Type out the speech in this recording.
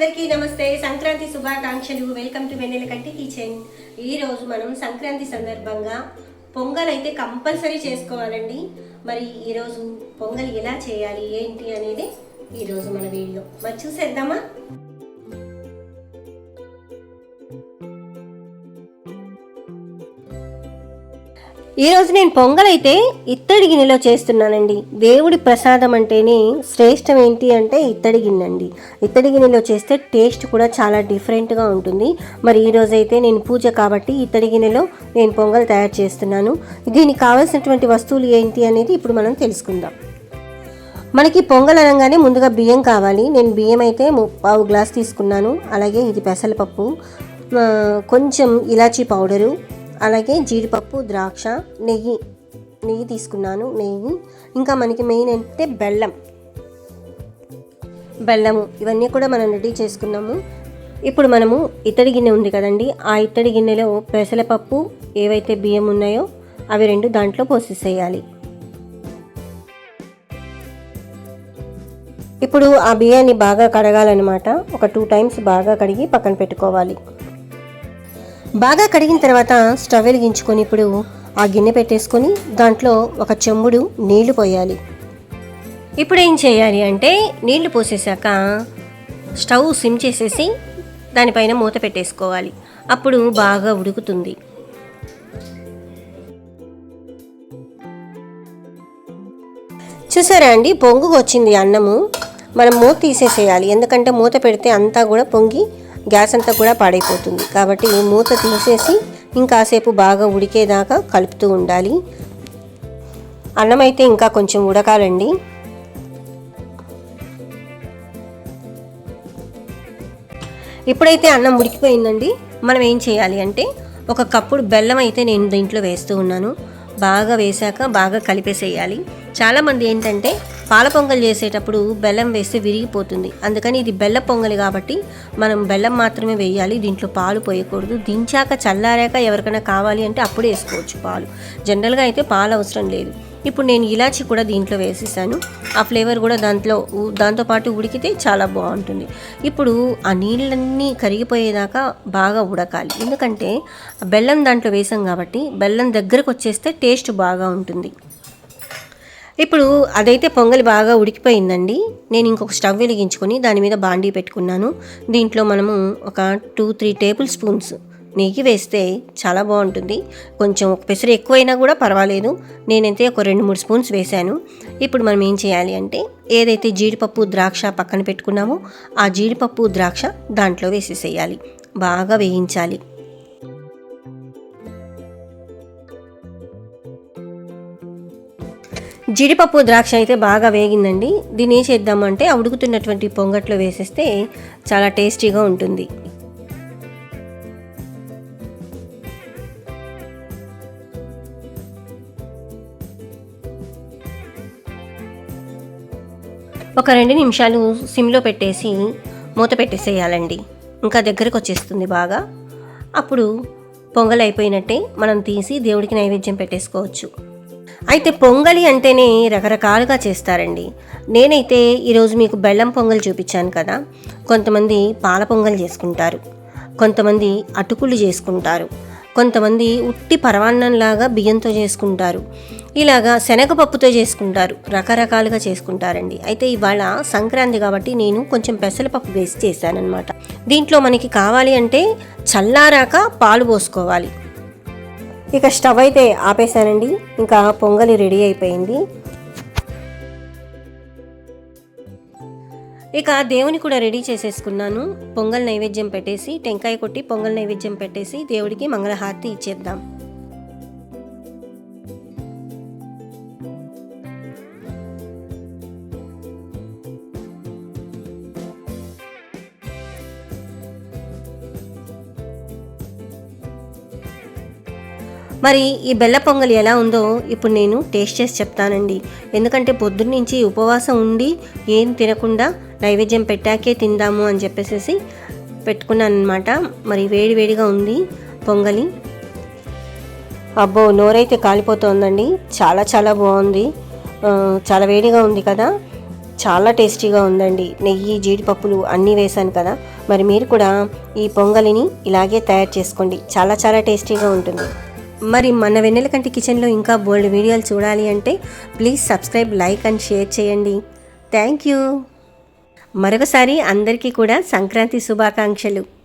అందరికీ నమస్తే. సంక్రాంతి శుభాకాంక్షలు. వెల్కమ్ టు వెన్నెల కంటి కిచెన్. ఈరోజు మనం సంక్రాంతి సందర్భంగా పొంగల్ అయితే కంపల్సరీ చేసుకోవాలండి. మరి ఈరోజు పొంగల్ ఎలా చేయాలి ఏంటి అనేది ఈరోజు మన వీడియో. మరి చూసేద్దామా? ఈ రోజు నేను పొంగలైతే ఇత్తడి గిన్నెలో చేస్తున్నానండి. దేవుడి ప్రసాదం అంటేనే శ్రేష్టం ఏంటి అంటే ఇత్తడి గిన్నె అండి ఇత్తడి గిన్నెలో చేస్తే టేస్ట్ కూడా చాలా డిఫరెంట్గా ఉంటుంది. మరి ఈ అయితే నేను పూజ కాబట్టి ఇత్తడి గిన్నెలో నేను పొంగల్ తయారు చేస్తున్నాను. దీనికి కావాల్సినటువంటి వస్తువులు ఏంటి అనేది ఇప్పుడు మనం తెలుసుకుందాం. మనకి పొంగల్ అనగానే ముందుగా బియ్యం కావాలి. నేను బియ్యం అయితే ము- పావు గ్లాస్ తీసుకున్నాను. అలాగే ఇది పెసరపప్పు కొంచెం ఇలాచీ పౌడరు అలాగే జీడిపప్పు ద్రాక్ష నెయ్యి నెయ్యి తీసుకున్నాను నెయ్యి. ఇంకా మనకి మెయిన్ అంటే బెల్లం. బెల్లము ఇవన్నీ కూడా మనం రెడీ చేసుకున్నాము. ఇప్పుడు మనము ఇత్తడి గిన్నె ఉంది కదండి ఆ ఇత్తడి గిన్నెలో పెసలపప్పు ఏవైతే బియ్యం ఉన్నాయో అవి రెండు దాంట్లో పోసేసేయాలి. ఇప్పుడు ఆ బియ్యాన్ని బాగా కడగాలన్నమాట. ఒక టూ టైమ్స్ బాగా కడిగి పక్కన పెట్టుకోవాలి. బాగా కడిగిన తర్వాత స్టవ్ వెలిగించుకొని ఇప్పుడు ఆ గిన్నె పెట్టేసుకొని దాంట్లో ఒక చెంబుడు నీళ్ళు పోయాలి. ఇప్పుడు ఏం చేయాలి అంటే నీళ్ళు పోసేసాక స్టవ్ సిమ్ చేసేసి దానిపైన మూత పెట్టేసుకోవాలి. అప్పుడు బాగా ఉడుకుతుంది. చూసారా అండి? పొంగుకు వచ్చింది అన్నము. మనం మూత తీసేసేయాలి. ఎందుకంటే మూత పెడితే అంతా కూడా పొంగి గ్యాస్ అంతా కూడా పాడైపోతుంది. కాబట్టి మూత తీసేసి ఇంకాసేపు బాగా ఉడికేదాకా కలుపుతూ ఉండాలి. అన్నం అయితే ఇంకా కొంచెం ఉడకాలండి. ఇప్పుడైతే అన్నం ఉడికిపోయిందండి. మనం ఏం చేయాలి అంటే ఒక కప్పుడు బెల్లం అయితే నేను దీంట్లో వేస్తూ ఉన్నాను. బాగా వేశాక బాగా కలిపేసేయాలి. చాలామంది ఏంటంటే పాల పొంగల్ చేసేటప్పుడు బెల్లం వేస్తే విరిగిపోతుంది. అందుకని ఇది బెల్ల పొంగలి కాబట్టి మనం బెల్లం మాత్రమే వేయాలి. దీంట్లో పాలు పోయకూడదు. దించాక చల్లారాక ఎవరికైనా కావాలి అంటే అప్పుడు వేసుకోవచ్చు పాలు. జనరల్గా అయితే పాలు అవసరం లేదు. ఇప్పుడు నేను ఇలాచి కూడా దీంట్లో వేసేసాను. ఆ ఫ్లేవర్ కూడా దాంట్లో దాంతోపాటు ఉడికితే చాలా బాగుంటుంది. ఇప్పుడు ఆ నీళ్ళన్నీ కరిగిపోయేదాకా బాగా ఉడకాలి. ఎందుకంటే ఆ బెల్లం దాంట్లో వేసాం కాబట్టి బెల్లం దగ్గరకు వచ్చేస్తే టేస్ట్ బాగా ఉంటుంది. ఇప్పుడు అదైతే పొంగలి బాగా ఉడికిపోయిందండి. నేను ఇంకొక స్టవ్ వెలిగించుకొని దాని మీద బాండీ పెట్టుకున్నాను. దీంట్లో మనము ఒక టూ త్రీ టేబుల్ స్పూన్స్ నెయ్యి వేస్తే చాలా బాగుంటుంది. కొంచెం ఒక పెసరు ఎక్కువైనా కూడా పర్వాలేదు. నేనైతే ఒక రెండు మూడు స్పూన్స్ వేశాను. ఇప్పుడు మనం ఏం చేయాలి అంటే ఏదైతే జీడిపప్పు ద్రాక్ష పక్కన పెట్టుకున్నామో ఆ జీడిపప్పు ద్రాక్ష దాంట్లో వేసేసేయాలి. బాగా వేయించాలి. జీడిపప్పు ద్రాక్ష అయితే బాగా వేగిందండి. దీన్ని ఏం చేద్దామంటే ఆ ఉడుకుతున్నటువంటి పొంగట్లో వేసేస్తే చాలా టేస్టీగా ఉంటుంది. ఒక రెండు నిమిషాలు సిమ్లో పెట్టేసి మూత పెట్టేసేయాలండి. ఇంకా దగ్గరకు వచ్చేస్తుంది బాగా. అప్పుడు పొంగల్ అయిపోయినట్టే మనం తీసి దేవుడికి నైవేద్యం పెట్టేసుకోవచ్చు. అయితే పొంగలి అంటేనే రకరకాలుగా చేస్తారండి. నేనైతే ఈరోజు మీకు బెల్లం పొంగల్ చూపించాను కదా. కొంతమంది పాల పొంగల్ చేసుకుంటారు. కొంతమంది అటుకులు చేసుకుంటారు. కొంతమంది ఉట్టి పరవాన్నంలాగా బియ్యంతో చేసుకుంటారు. ఇలాగా శనగపప్పుతో చేసుకుంటారు. రకరకాలుగా చేసుకుంటారండి. అయితే ఇవాళ సంక్రాంతి కాబట్టి నేను కొంచెం పెసరపప్పు వేసి చేశానన్నమాట. దీంట్లో మనకి కావాలి అంటే చల్లారాక పాలు పోసుకోవాలి. ఇక స్టవ్ అయితే ఆపేసానండి ఇంకా పొంగలి రెడీ అయిపోయింది. ఇక దేవుని కూడా రెడీ చేసేసుకున్నాను. పొంగల్ నైవేద్యం పెట్టేసి టెంకాయ కొట్టి పొంగల్ నైవేద్యం పెట్టేసి దేవుడికి మంగళహారతి ఇచ్చేద్దాం. మరి ఈ బెల్ల పొంగలి ఎలా ఉందో ఇప్పుడు నేను టేస్ట్ చేసి చెప్తానండి. ఎందుకంటే పొద్దున్నుంచి ఉపవాసం ఉండి ఏం తినకుండా నైవేద్యం పెట్టాకే తిందాము అని చెప్పేసి పెట్టుకున్నాను అనమాట మరి వేడి వేడిగా ఉంది పొంగలి. అబ్బో నోరైతే కాలిపోతోందండి. చాలా చాలా బాగుంది. చాలా వేడిగా ఉంది కదా. చాలా టేస్టీగా ఉందండి. నెయ్యి జీడిపప్పులు అన్నీ వేశాను కదా. మరి మీరు కూడా ఈ పొంగలిని ఇలాగే తయారు చేసుకోండి. చాలా చాలా టేస్టీగా ఉంటుంది. మరి మన వెన్నెల కంటి కిచెన్లో ఇంకా బోల్డ్ వీడియోలు చూడాలి అంటే please subscribe like and share చేయండి. Thank you. మరొకసారి అందరికీ కూడా సంక్రాంతి శుభాకాంక్షలు.